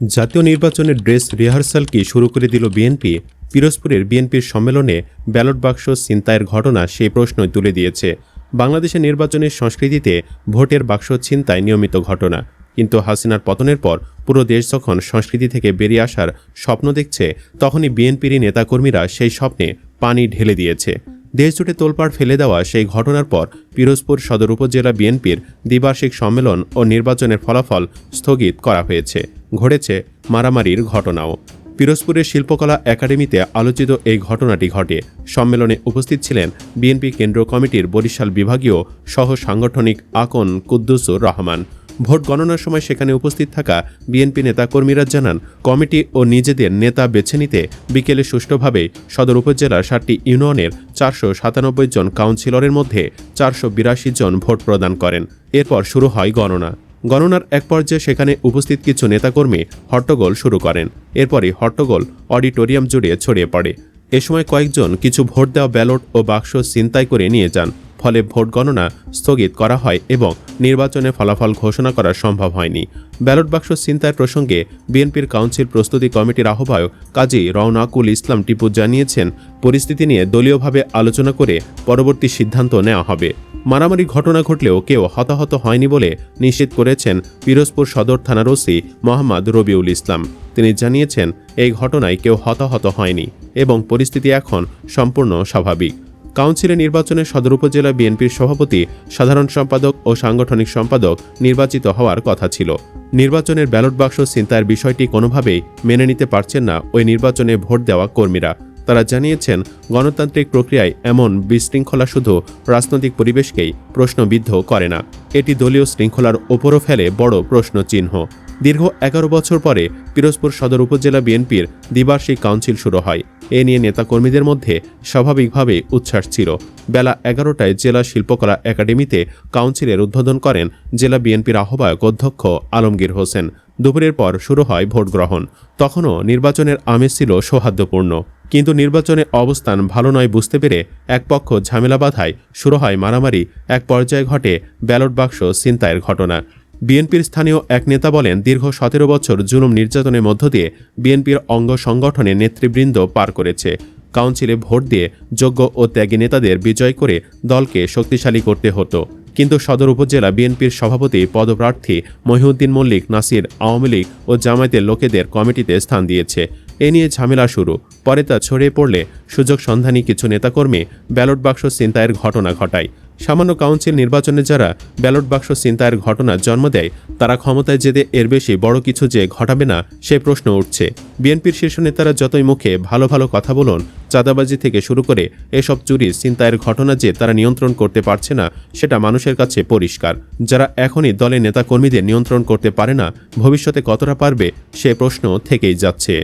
জাতীয় নির্বাচনের ড্রেস রিহার্সালকে শুরু করে দিল বিএনপি। পিরোজপুরের বিএনপির সম্মেলনে ব্যালট বাক্স ছিনতাইয়ের ঘটনা সেই প্রশ্নই তুলে দিয়েছে। বাংলাদেশের নির্বাচনের সংস্কৃতিতে ভোটের বাক্স ছিনতাই নিয়মিত ঘটনা। কিন্তু হাসিনার পতনের পর পুরো দেশ যখন সংস্কৃতি থেকে বেরিয়ে আসার স্বপ্ন দেখছে, তখনই বিএনপির নেতাকর্মীরা সেই স্বপ্নে পানি ঢেলে দিয়েছে। দেশ জুড়ে তোলপাড় ফেলে দেওয়া সেই ঘটনার পর পিরোজপুর সদর উপজেলা বিএনপির দ্বিবার্ষিক সম্মেলন ও নির্বাচনের ফলাফল স্থগিত করা হয়েছে। ঘটেছে মারামারির ঘটনাও। পিরোজপুরের শিল্পকলা একাডেমিতে আলোচিত এই ঘটনাটি ঘটে। সম্মেলনে উপস্থিত ছিলেন বিএনপি কেন্দ্রীয় কমিটির বরিশাল বিভাগীয় সহ সাংগঠনিক আকন কুদ্দুসুর রহমান। ভোট গণনার সময় সেখানে উপস্থিত থাকা বিএনপি নেতাকর্মীরা জানান, কমিটি ও নিজেদের নেতা বেছে নিতে বিকেলে সুষ্ঠুভাবে সদর উপজেলার সাতটি ইউনিয়নের চারশো সাতানব্বই জন কাউন্সিলরের মধ্যে চারশো বিরাশি জন ভোট প্রদান করেন। এরপর শুরু হয় গণনা। গণনার এক পর্যায়ে সেখানে উপস্থিত কিছু নেতাকর্মী হট্টগোল শুরু করেন। এরপরই হট্টগোল অডিটোরিয়াম জুড়ে ছড়িয়ে পড়ে। এ সময় কয়েকজন কিছু ভোট দেওয়া ব্যালট ও বাক্স ছিনতাই করে নিয়ে যান। ফলে ভোট গণনা স্থগিত করা হয় এবং নির্বাচনে ফলাফল ঘোষণা করা সম্ভব হয়নি। ব্যালট বাক্স ছিনতাইয়ের প্রসঙ্গে বিএনপির কাউন্সিল প্রস্তুতি কমিটির আহ্বায়ক কাজী রওনাকুল ইসলাম টিপু জানিয়েছেন, পরিস্থিতি নিয়ে দলীয়ভাবে আলোচনা করে পরবর্তী সিদ্ধান্ত নেওয়া হবে। মারামারি ঘটনা ঘটলেও কেউ হতাহত হয়নি বলে নিশ্চিত করেছেন পিরোজপুর সদর থানার ওসি মোহাম্মদ রবিউল ইসলাম। তিনি জানিয়েছেন, এই ঘটনায় কেউ হতাহত হয়নি এবং পরিস্থিতি এখন সম্পূর্ণ স্বাভাবিক। কাউন্সিলে নির্বাচনে সদর উপজেলা বিএনপির সভাপতি, সাধারণ সম্পাদক ও সাংগঠনিক সম্পাদক নির্বাচিত হওয়ার কথা ছিল। নির্বাচনের ব্যালট বাক্স ছিনতাইয়ের বিষয়টি কোনোভাবেই মেনে নিতে পারছেন না ওই নির্বাচনে ভোট দেওয়া কর্মীরা। তারা জানিয়েছেন, গণতান্ত্রিক প্রক্রিয়ায় এমন বিশৃঙ্খলা শুধু রাজনৈতিক পরিবেশকেই প্রশ্নবিদ্ধ করে না। এটি দলীয় শৃঙ্খলার ওপরও ফেলে বড় প্রশ্ন চিহ্ন দীর্ঘ এগারো বছর পরে পিরোজপুর সদর উপজেলা বিএনপির দ্বিবার্ষিক কাউন্সিল শুরু হয়। এ নিয়ে নেতাকর্মীদের মধ্যে স্বাভাবিকভাবে উচ্ছ্বাস ছিল। বেলা এগারোটায় জেলা শিল্পকলা একাডেমিতে কাউন্সিলের উদ্বোধন করেন জেলা বিএনপির আহ্বায়ক অধ্যক্ষ আলমগীর হোসেন। দুপুরের পর শুরু হয় ভোট গ্রহণ। তখনও নির্বাচনের আমেজ ছিল সৌহার্দ্যপূর্ণ। কিন্তু নির্বাচনে অবস্থান ভালো নয় বুঝতে পেরে এক পক্ষ ঝামেলা বাধায় শুরু হয় মারামারি। এক পর্যায়ে ঘটে ব্যালট বাক্স ছিনতাইয়ের ঘটনা। বিএনপির স্থানীয় এক নেতা বলেন, দীর্ঘ সতেরো বছর জুলুম নির্যাতনের মধ্য দিয়ে বিএনপির অঙ্গ সংগঠনে নেতৃবৃন্দ পার করেছে। কাউন্সিলে ভোট দিয়ে যোগ্য ও ত্যাগী নেতাদের বিজয় করে দলকে শক্তিশালী করতে হতো। কিন্তু সদর উপজেলা বিএনপির সভাপতি, পদপ্রার্থী মহিউদ্দিন মল্লিক, নাসির, আওয়ামী লীগ ও জামায়াতের লোকেদের কমিটিতে স্থান দিয়েছে। এ নিয়ে ঝামেলা শুরু। পরে তা ছড়িয়ে পড়লে সুযোগ সন্ধানী কিছু নেতাকর্মী ব্যালট বাক্স ছিনতাইয়ের ঘটনা ঘটায়। সামান্য কাউন্সিল নির্বাচনে যারা ব্যালট বাক্স ছিনতাইয়ের ঘটনা জন্ম দেয়, তারা ক্ষমতায় যেতে এর বেশি বড় কিছু যে ঘটাবে না, সে প্রশ্ন উঠছে। বিএনপির শীর্ষ নেতারা যতই মুখে ভালো ভালো কথা বলুন, চাঁদাবাজি থেকে শুরু করে এসব চুরি, ছিনতাইয়ের ঘটনা যে তারা নিয়ন্ত্রণ করতে পারছে না, সেটা মানুষের কাছে পরিষ্কার। যারা এখনই দলের নেতাকর্মীদের নিয়ন্ত্রণ করতে পারে না, ভবিষ্যতে কতটা পারবে, সে প্রশ্ন থেকেই যাচ্ছে।